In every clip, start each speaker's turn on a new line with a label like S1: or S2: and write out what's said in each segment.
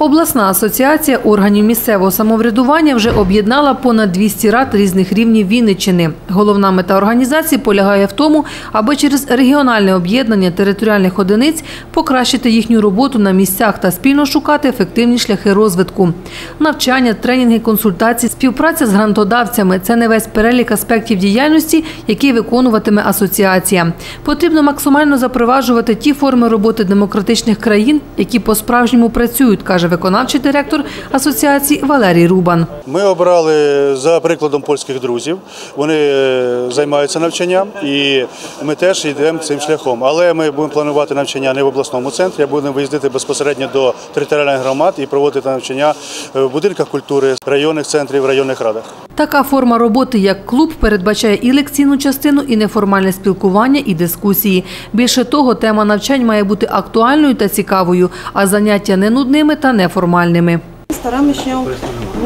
S1: Обласна асоціація органів місцевого самоврядування вже об'єднала понад 200 рад різних рівнів Вінниччини. Головна мета організації полягає в тому, аби через регіональне об'єднання територіальних одиниць покращити їхню роботу на місцях та спільно шукати ефективні шляхи розвитку. Навчання, тренінги, консультації, співпраця з грантодавцями це не весь перелік аспектів діяльності, який виконуватиме асоціація. Потрібно максимально запроваджувати ті форми роботи демократичних країн, які по-справжньому працюють, каже виконавчий директор асоціації Валерій Рубан.
S2: Ми обрали за прикладом польських друзів. Вони е, займаються навчанням, і ми теж йдемо цим шляхом. Але ми будемо планувати навчання не в обласному центрі, а будемо виїздити безпосередньо до територіальних громад і проводити навчання в будинках культури, районних центрів, районних радах.
S1: Така форма роботи, як клуб, передбачає і лекційну частину, і неформальне спілкування, і дискусії. Більше того, тема навчань має бути актуальною та цікавою, а заняття не нудними та неформальними.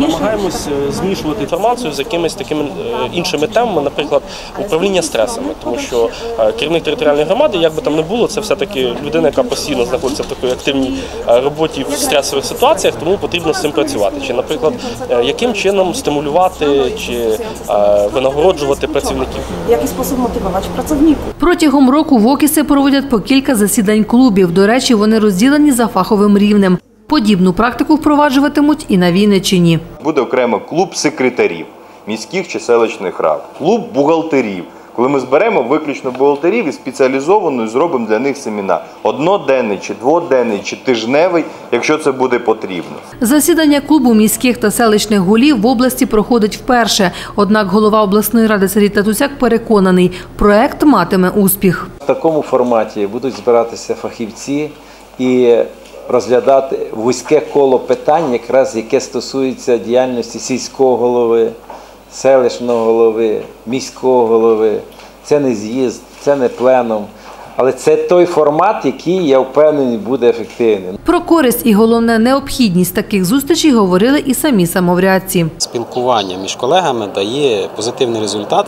S3: Намагаємось е, змішувати інформацію з якимись такими е, іншими темами, наприклад, управління стресами, тому що е, керівник територіальної громади, як би там не було, це все таки людина, яка постійно знаходиться в такій активній роботі в стресових ситуаціях, тому потрібно з цим працювати. Чи, наприклад, яким чином стимулювати чи винагороджувати працівників.
S4: jaki sposób motywować pracowników.
S1: Протягом року в Окіси проводять по кілька засідань клубів. До речі, вони розділені за фаховим рівнем. Подібну практику впроваджуватимуть і на Вінниччині.
S5: Буде окремо клуб секретарів міських чи селищних рад, клуб бухгалтерів. Коли ми зберемо виключно бухгалтерів і спеціалізовано і зробимо для них семінар одноденний, чи дводенний, чи тижневий, якщо це буде потрібно.
S1: Засідання клубу міських та селищних голів в області проходить вперше. Однак голова обласної ради Сергій Татусяк переконаний, проект матиме успіх.
S6: В такому форматі будуть збиратися фахівці і розглядати вузьке коло питань, якраз яке стосується діяльності сільського голови, селищного голови, міського голови. Це не з'їзд, це не пленум. Але це той формат, який я впевнений буде ефективним.
S1: Про користь і головне необхідність таких зустрічей говорили і самі самоврядці.
S7: Спілкування між колегами дає позитивний результат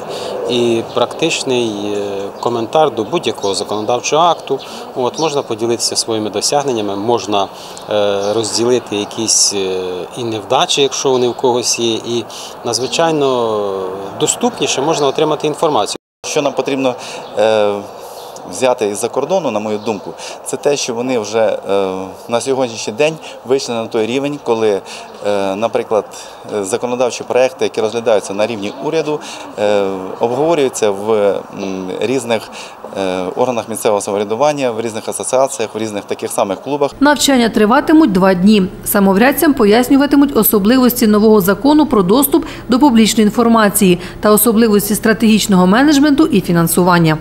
S7: і практичний е, коментар до будь-якого законодавчого акту. От можна поділитися своїми досягненнями, можна е, розділити якісь е, і невдачі, якщо вони в когось є, і надзвичайно доступніше можна отримати інформацію.
S8: Що нам потрібно взяти із-за кордону, на мою думку, це те, що вони вже е, на сьогоднішній день вийшли на той рівень, коли, е, наприклад, законодавчі проекти, які розглядаються на рівні уряду, е, обговорюються в різних органах місцевого самоврядування, в різних асоціаціях, в різних таких самих клубах.
S1: Навчання триватимуть два дні. Самоврядцям пояснюватимуть особливості нового закону про доступ до публічної інформації та особливості стратегічного менеджменту і фінансування.